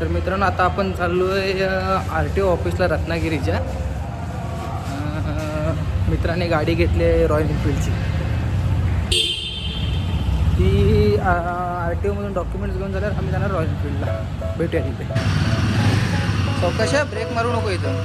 तर मित्रांनो आता आपण चाललो आहे आर टी ओ ऑफिसला रत्नागिरीच्या. मित्राने गाडी घेतली आहे रॉयल एनफिल्डची ती आर टी ओमधून डॉक्युमेंट्स घेऊन झाल्यावर आम्ही जाणार रॉयल एनफिल्डला भेटूया तिथे. चौकशा ब्रेक मारू नको इथं.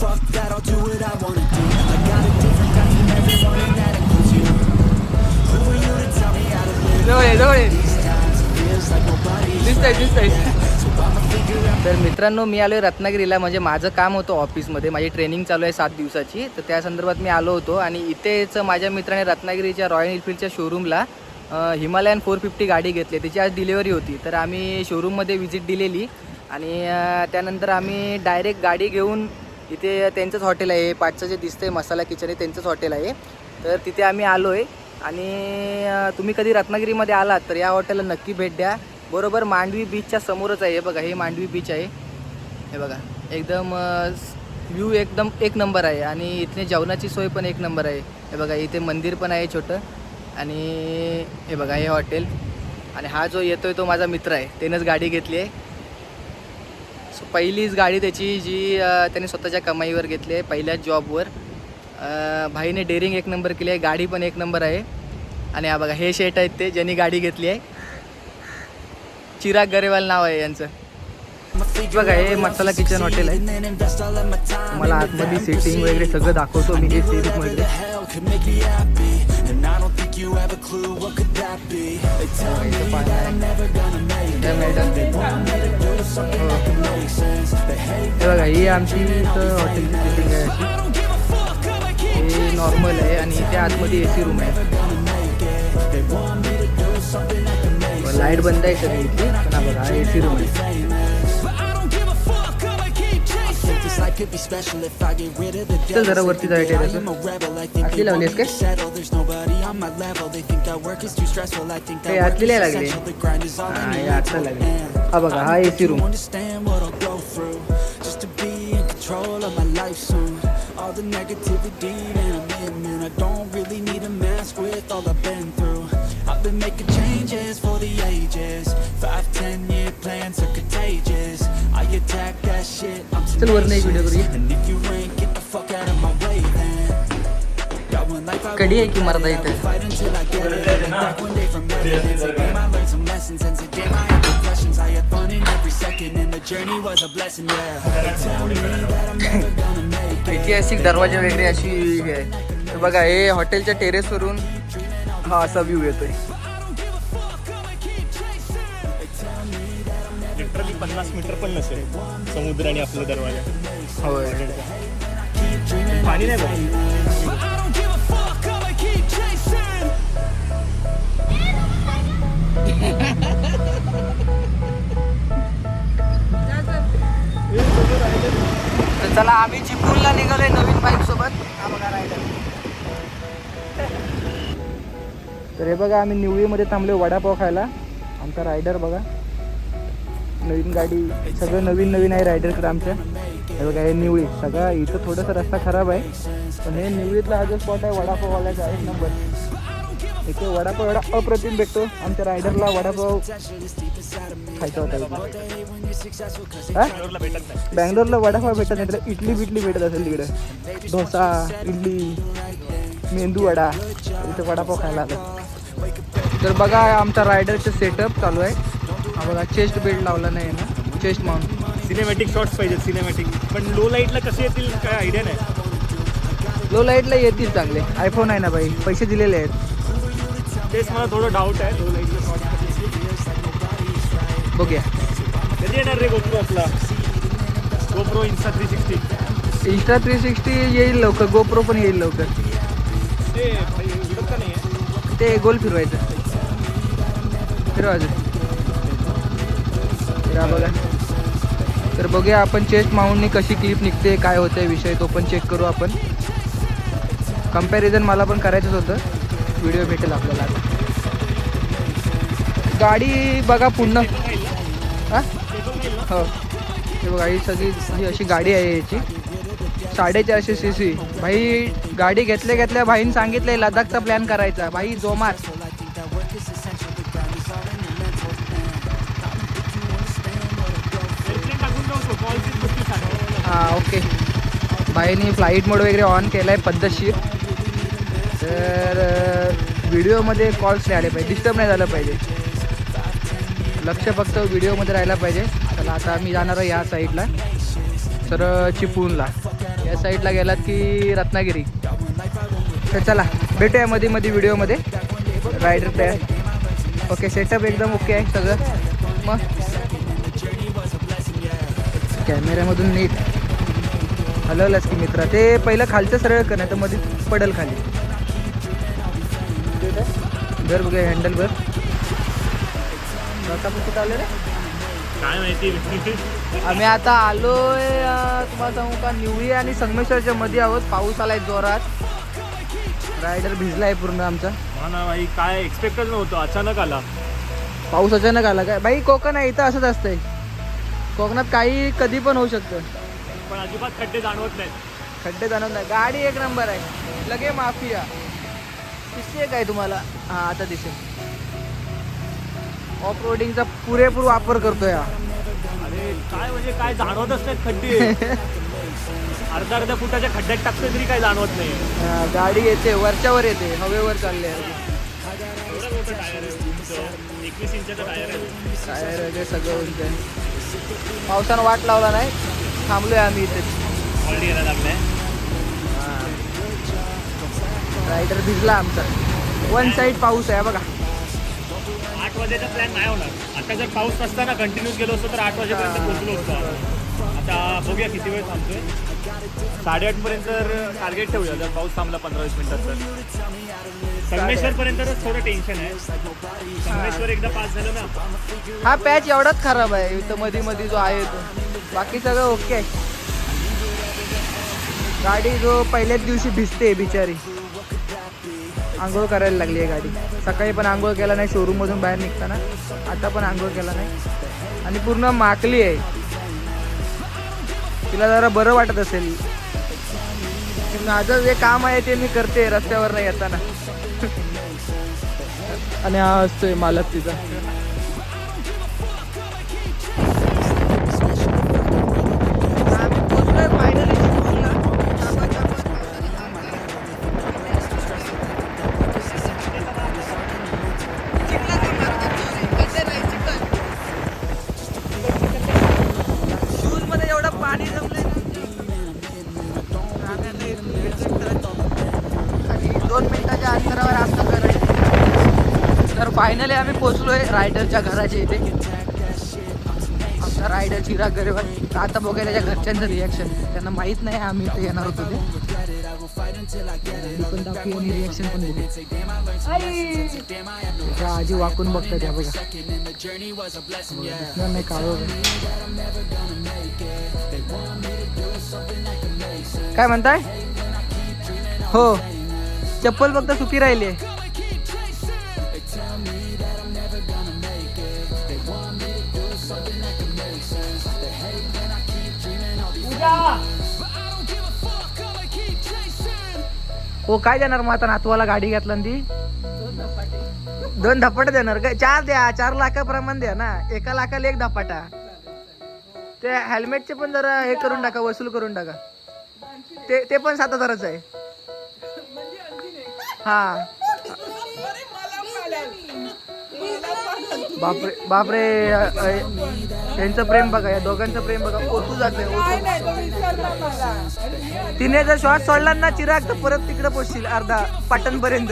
Fuck that, I'll do what I wanna do. I got a different kind from everyone and that includes you. Who are you to tell me how to live? जवळ ये. these times? It feels like nobody's तर मित्रांनो मी आलो आहे रत्नागिरीला. म्हणजे माझं काम होतं ऑफिसमध्ये. माझी ट्रेनिंग चालू आहे सात दिवसाची. तर त्या संदर्भात मी आलो होतो. आणि इथेच माझ्या मित्राने रत्नागिरीच्या रॉयल एनफिल्डच्या शोरूमला हिमालयन फोर फिफ्टी गाडी घेतली. त्याची आज डिलिव्हरी होती. तर आम्ही शोरूममध्ये व्हिजिट दिलेली. आणि त्यानंतर आम्ही डायरेक्ट गाडी घेऊन इथे त्यांचंच हॉटेल आहे. पाचचं जे दिसतंय मसाला किचन आहे त्यांचंच हॉटेल आहे. तर तिथे आम्ही आलो आहे आणि तुम्ही कधी रत्नागिरीमध्ये आलात तर या हॉटेलला नक्की भेट द्या. बरोबर मांडवी बीचच्या समोरच आहे. हे बघा हे मांडवी बीच आहे. हे बघा एकदम व्ह्यू एकदम एक नंबर आहे. आणि इथले जेवणाची सोय पण एक नंबर आहे. हे बघा इथे मंदिर पण आहे छोटं. आणि हे बघा हे हॉटेल. आणि हा जो येतोय तो माझा मित्र आहे. त्यानंच गाडी घेतली आहे. सो पहिलीच गाडी त्याची जी त्याने स्वतःच्या कमाईवर घेतली आहे पहिल्याच जॉबवर. भाईने डेअरिंग एक नंबर केली आहे गाडी पण एक नंबर आहे. आणि हा बघा हे शेट आहेत ते ज्यांनी गाडी घेतली आहे. चिराग गरेवाल नाव आहे यांचं. बघा हे मसाला किचन हॉटेल आहे. मला आतमध्ये सेटिंग वगैरे सगळं दाखवतो मी हे सेटिंग वगैरे think you have a clue what could that be They tell me इथं that I'm never gonna make त्या it They want me to do something that could make sense They hate हे ही आमची इथं हॉटेलची setting आहे अशी I don't give a fuck, I'ma keep हे normal आहे आणि इथे आतमध्ये ए सी रूम आहे that लाइट बंद आहे सगळी इथली पण हा बघा ए सी रूम आहे could be special if I get rid of the चल जरा devils. वरती They think जायचं that I am a rebel. I think आतली they want लावलीस me to काय? settle. There's nobody on my level. They think that work is too stressful. I think हे that work आतली is नाही लागली. essential. The grind is all I हा need हे आता to लागली end. हा बघा हा A C You room understand what I'll go through just to be in control of my life soon. All the negativity that I'm in, man, I don't really need a mask with all I've been through. I've been making changes for the ages. Five, ten year plans are contagious. की त्या नाही जुडे बरी कडी आहे की मरदा येत ऐतिहासिक दरवाजा वगैरे अशी बघा हे हॉटेलच्या टेरेसवरून हा असा व्ह्यू येतोय. पन्नास मीटर पण नसेल. समुद्र आणि आपला दरवाजा. होय. पाणी नाही. तर चला आम्ही चिपळूणला निघालोय नवीन बाईक सोबत. हा बघा रायडर तर हे बघा आम्ही निवळीमध्ये थांबलो वडापाव खायला. आमचा रायडर बघा. नवीन गाडी सगळं नवीन नवीन आहे रायडरकडे आमच्या. हे बघा हे निवळी. सगळा इथं थोडासा रस्ता खराब आहे. पण हे निवळीतला हा जो स्पॉट आहे वडापाववाल्याचा एक नंबर. इथे वडापाव एवढा अप्रतिम भेटतो. आमच्या रायडरला वडापाव खायचा होता बँगलोरला वडापाव भेटत नाही तर इडली बिटली भेटत असेल तिकडे. डोसा इडली मेंदू वडा. इथे वडापाव खायला आला. तर बघा आमचा रायडरचं सेटअप चालू आहे. हा बघा चेस्ट बेल्ट लावला नाही ना चेस्ट माउंट सिनेमॅटिक शॉट्स पाहिजेत सिनेमॅटिक पण लो लाईटला कसे येतील काय आयडिया नाही. लो लाईटला येतील चांगले. आयफोन आहे ना बाई पैसे दिलेले आहेत. तेच मला थोडं डाऊट आहे. लो लाईटला शॉट्स बघूया. कधी येणार रे गोप्रो आपला? GoPro Insta three sixty Insta three sixty येईल लवकर गोप्रो पण येईल लवकर. ते गोल फिरवायचं. फिरवायचं त्या बघा. तर बघूया आपण चेस्ट माउंटनी कशी क्लिप निघते काय होते विषय तो पण चेक करू आपण. कंपॅरिझन मला पण करायचंच होतं. व्हिडिओ भेटेल आपल्याला गाडी बघा पूर्ण. हां? हो. हे बघा ही सगळी ही अशी गाडी आहे याची. साडेचारशे सी सी भाई गाडी घेतल्या घेतल्या भाईन सांगितलंय लडाखचा प्लॅन करायचा. भाई जोमार एअरप्लेन टाकून जाऊ कॉल पस्तीस आहे हां ओके. बाईनी फ्लाईट मोड वगैरे ऑन केला आहे पद्धतशीर. तर व्हिडिओमध्ये कॉल्स नाही आले पाहिजे. डिस्टर्ब नाही झालं पाहिजे. लक्ष फक्त व्हिडिओमध्ये राहायला पाहिजे. चला आता आम्ही जाणार आहे या साईडला तर चिपळूणला. या साईडला गेलात की रत्नागिरी. तर चला भेटूया मध्ये मध्ये व्हिडिओमध्ये रायडर तयार. ओके सेटअप एकदम ओके आहे सगळं. मग. कॅमेऱ्यामधून नीट. हलवलंच की मित्रा. ते पहिलं खालचं सरळ कर नाही तर मध्ये पडल खाली. घर बघूया हँडल बर कुठं आलं रे? काय माहिती? आम्ही आता आलोय तुम्हाला सांगू का निवळी आणि संगमेश्वरच्या मध्ये आहोत. पाऊस आलाय जोरात. रायडर भिजलाय पूर्ण आमचा. हा ना भाई काय एक्सपेक्टच नव्हतं. अचानक आला. पाऊस अचानक आला काय? बाई कोकण आहे इथं असंच असतंय. कोकणात काही कधी पण होऊ शकतं. पण अजिबात खड्डे जाणवत नाहीत. खड्डे जाणवत नाही गाडी एक नंबर आहे. लगे माफिया. दिसते काय तुम्हाला? हा आता दिसेल. ऑफ रोडिंगचा पुरेपूर वापर करतोय हा. अरे काय म्हणजे काय जाणवतच नाहीत खड्डे. अर्धा अर्ध्या फुटाच्या खड्ड्यात टाकतोय तरी काय जाणवत नाही हा, गाडी येते वरच्यावर येते. हवेवर चालले एवढं मोठं टायर आहे उंच एकवीस इंचाचं टायर आहे. टायर वगैरे सगळं आहे. पावसानं वाट लावला नाही. थांबलोय आम्ही इथे. ऑलरेडी यायला लागलाय रायडर भिजला आमचा. वन साईड पाऊस आहे बघा. आठ वाजेचा प्लॅन नाही होणार. आता जर पाऊस नसता ना कंटिन्यूस गेलो असतो तर आठ वाजेपर्यंत पोहोचलो असतो. आता बघूया किती वेळ थांबतोय. साडेआठ पर्यंत टार्गेट ठेवूया जर पाऊस थांबला पंधरा वीस मिनिटात तर. संगमेश्वर थोडं टेन्शन आहे. संगमेश्वर एकदा पास झालं ना. हा पॅच एवढाच खराब आहे इथं मध्ये मध्ये जो आहे तो. बाकी सगळं ओके आहे गाडी जो पहिल्याच दिवशी भिजते बिचारी. आंघोळ करायला लागली आहे गाडी. सकाळी पण आंघोळ केला नाही शोरूममधून बाहेर निघताना. आता पण आंघोळ केला नाही. आणि पूर्ण माकली आहे. तिला जरा बरं वाटत असेल. माझं जे काम आहे ते मी करते रस्त्यावर नाही येताना. आणि हा असतोय मालक तिचा. फायनली आम्ही पोहोचलोय रायडरच्या घराच्या इथे. आमचा रायडर चिराग गरेवर आता बघायला त्याच्या घरच्यांचं रिॲक्शन त्यांना माहीत नाही आम्ही इथे येणार होतो ते. पण दाखवू आणि रिॲक्शन पण बघू. त्या आजी वाकून बघतात त्या बघा. नाही काळ काय म्हणताय? हो. चप्पल फक्त सुकी राहिली आहे हो काय देणार मग आता नातवाला गाडी घेतला ती? दोन धपाटे देणार काय चार द्या चार लाखाप्रमाणे द्या ना. एका लाखाला एक धपाटा. ते हेल्मेटचे पण जरा हे करून टाका वसूल करून टाका. ते ते पण सात हजारच आहे. हा. बापरे बापरे यांचं प्रेम बघा या दोघांचं प्रेम बघा. ओतू जाते तिने जर श्वास सोडला ना चिराग तर परत तिकडे पोचशील अर्धा पाटण पर्यंत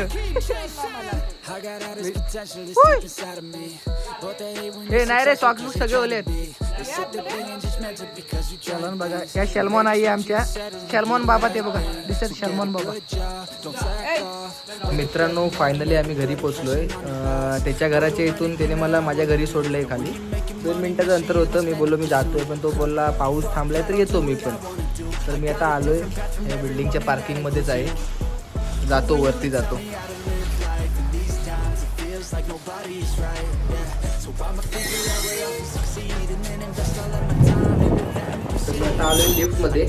हे नाही रे सॉक्स सगळे ओले शलमॉन बघा या शलमॉन आई आमच्या. शलमॉन बाबा ते बघा दिसत शलमॉन बाबा. मित्रांनो फायनली आम्ही घरी पोचलोय. त्याच्या घराच्या इथून त्याने मला माझ्या घरी सोडलंय खाली. दोन मिनिटाचं अंतर होतं मी बोललो मी जातोय. पण तो बोलला पाऊस थांबलाय तर येतो मी पण. तर मी आता आलोय या बिल्डिंगच्या पार्किंगमध्येच आहे जातो वरती जातो. आता आलो लिफ्टमध्ये.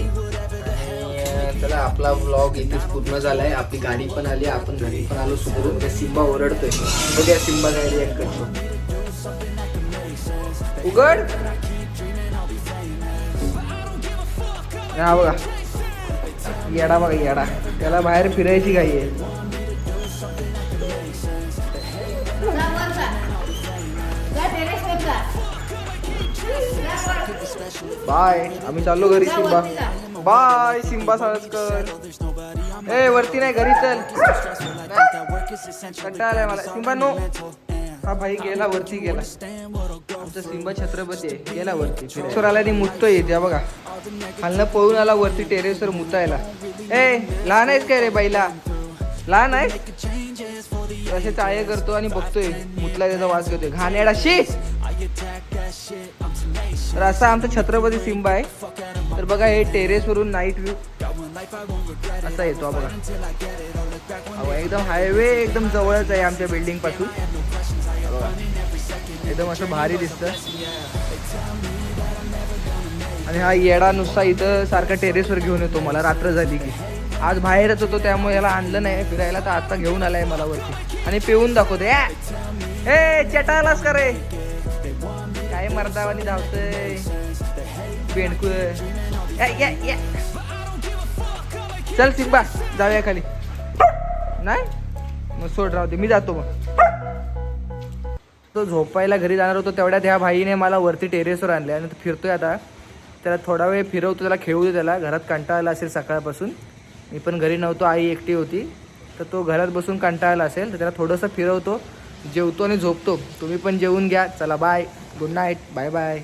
चला आपला व्लॉग इथेच पूर्ण झालाय. आपली गाडी पण आली आपण घरी पण आलो सुधरून. त्या सिम्बा ओरडतोय. बघूया सिंबा काय रिॲक्ट करतो. उघड. हा बघा. येडा बघा येडा. त्याला बाहेर फिरायची घाई आहे. बाय. आम्ही चाललो घरी सिम्बा. Bye Simba Salaskar. ए वरती नाही घरी चल. कंटाळा आलाय मला. सिम्बा नो हा भाई गेला वरती गेला. आमचा सिंबा छत्रपती आहे. गेला वरती फिरायला. आला आणि मुततोय त्या बघा. खालनं पळून आला वरती टेरेसवर मुतायला ए लहान आहेस काय रे बाईला? लहान आहेस? असे चाळे करतो आणि बघतोय. मुतला त्याचा वास घेतोय. घाणेडा शी! तर असा आमचा छत्रपती सिंबा आहे. तर बघा हे टेरेस वरून नाईट व्ह्यू असा येतो बघा. एकदम हायवे एकदम जवळच आहे आमच्या बिल्डिंगपासून. एकदम असं भारी दिसतं. आणि हा येडा नुसता इथं सारखा टेरेसवर घेऊन येतो मला रात्र झाली की. आज बाहेरच होतो त्यामुळे याला आणलं नाही फिरायला तर आता घेऊन आलाय मला वरती. आणि पिऊन दाखवतो या! ए चटालाच का रे? काय मर्दावानी धावतय? पेंडकू चल सिंबा जाऊया खाली. नाही? मग सोड राहू दे मी जातो मग. तो झोपायला घरी जाणार होतो तेवढ्यात ह्या भाईने मला वरती टेरेसवर आणले आणि तो फिरतोय आता. त्याला थोडा वेळ फिरवतो त्याला खेळू दे त्याला. घरात कंटाळला असेल सकाळपासून. मी पण घरी नव्हतो आई एकटी होती. तर तो घरात बसून कंटाळला असेल तर त्याला थोडंसं फिरवतो जेवतो आणि झोपतो. तुम्ही पण जेवून घ्या. चला bye good night bye bye